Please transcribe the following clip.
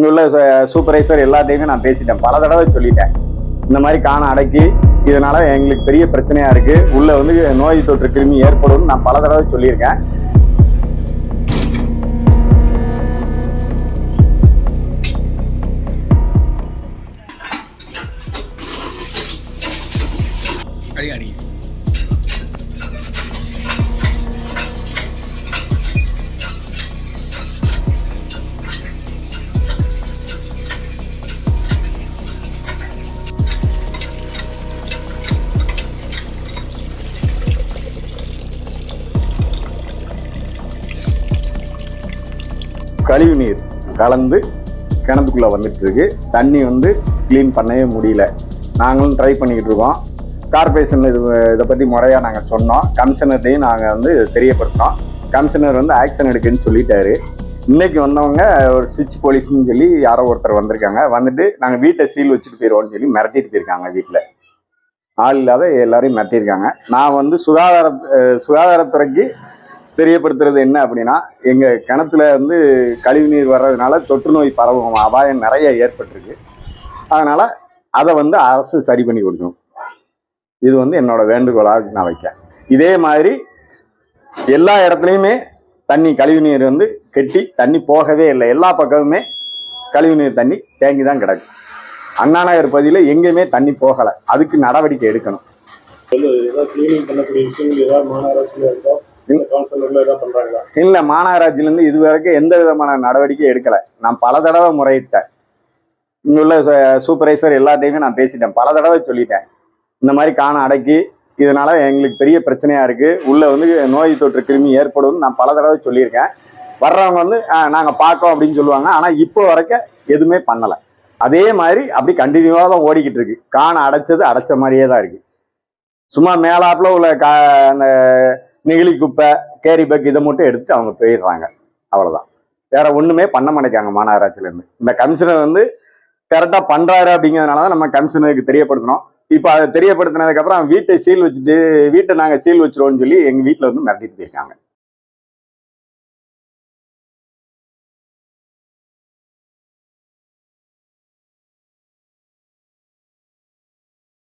இங்குள்ள சூப்பர்வைசர் எல்லாத்தையுமே நான் பேசிட்டேன். பல தடவை சொல்லிட்டேன். இந்த மாதிரி காண அடக்கி இதனால எங்களுக்கு பெரிய பிரச்சனையா இருக்கு. உள்ள வந்து நோய் தொற்று கிருமி ஏற்படும் நான் பல தடவை சொல்லியிருக்கேன். அடிங்க அடிங்க கழிவு நீர் கலந்து கிணத்துக்குள்ளே வந்துட்டு இருக்கு தண்ணி வந்து க்ளீன் பண்ணவே முடியல. நாங்களும் ட்ரை பண்ணிக்கிட்டு இருக்கோம் கார்பரேஷன் இது இதை பற்றி முறையாக நாங்கள் சொன்னோம். கமிஷனர்டையும் நாங்கள் வந்து தெரியப்படுத்தோம் கமிஷனர் வந்து ஆக்ஷன் எடுக்குன்னு சொல்லிட்டாரு. இன்னைக்கு வந்தவங்க ஒரு சுவிட்ச் போலீஸ்னு சொல்லி யாரோ ஒருத்தர் வந்திருக்காங்க. வந்துட்டு நாங்கள் வீட்டை சீல் வச்சுட்டு போயிடுவோம்னு சொல்லி மிரட்டிட்டு போயிருக்காங்க வீட்டில் ஆள் இல்லாத எல்லாரையும் மிரட்டியிருக்காங்க. நான் வந்து சுகாதார சுகாதாரத்துறைக்கு தெரியப்படுத்துறது என்ன அப்படின்னா எங்கள் கிணத்துல வந்து கழிவுநீர் வர்றதுனால தொற்று நோய் பரவும் அபாயம் நிறைய ஏற்பட்டிருக்கு. அதனால் அதை வந்து அரசு சரி பண்ணி கொடுக்கணும். இது வந்து என்னோட வேண்டுகோளாக நான் வைக்கேன் இதே மாதிரி எல்லா இடத்துலையுமே தண்ணி கழிவுநீர் வந்து கெட்டி தண்ணி போகவே இல்லை. எல்லா பக்கமுமே கழிவுநீர் தண்ணி தேங்கி தான் கிடக்கு. அண்ணா நகர் பகுதியில் எங்கேயுமே தண்ணி போகலை. அதுக்கு நடவடிக்கை எடுக்கணும். இல்ல மாநகராட்சியில இருந்து இல்லை இல்லை இது வரைக்கும் எந்த விதமான நடவடிக்கையும் எடுக்கலை. நான் பல தடவை முறையிட்டேன். இங்கே உள்ள சூப்பர்வைசர் எல்லாத்தையுமே நான் பேசிட்டேன். பல தடவை சொல்லிட்டேன். இந்த மாதிரி காண அடக்கி இதனால எங்களுக்கு பெரிய பிரச்சனையா இருக்கு. உள்ள வந்து நோய் தொற்று கிருமி ஏற்படும் நான் பல தடவை சொல்லியிருக்கேன். வர்றவங்க வந்து நாங்கள் பார்க்கோம் அப்படின்னு சொல்லுவாங்க. ஆனால் இப்போ வரைக்கும் எதுவுமே பண்ணலை. அதே மாதிரி அப்படி கண்டினியூவாக தான் ஓடிக்கிட்டு இருக்கு. காண அடைச்சது அடைச்ச மாதிரியே தான் இருக்கு. சும்மா மேலாப்புல உள்ள கா அந்த நெகிழி குப்பை கேரி பேக் இதை மட்டும் எடுத்துட்டு அவங்க போயிடுறாங்க. அவ்வளோதான் வேற ஒன்றுமே பண்ண மாட்டேங்காங்க மாநகராட்சியிலேருந்து இந்த கமிஷனர் வந்து கரெக்டாக பண்ணுறாரு அப்படிங்கிறதுனால தான் நம்ம கமிஷனருக்கு தெரியப்படுத்தணும் இப்போ அதை தெரியப்படுத்தினதுக்கப்புறம் வீட்டை சீல் வச்சுட்டு வீட்டை நாங்கள் சீல் வச்சுருவோம்னு சொல்லி எங்கள் வீட்டில் வந்து மிரட்டிட்டு போயிருக்காங்க.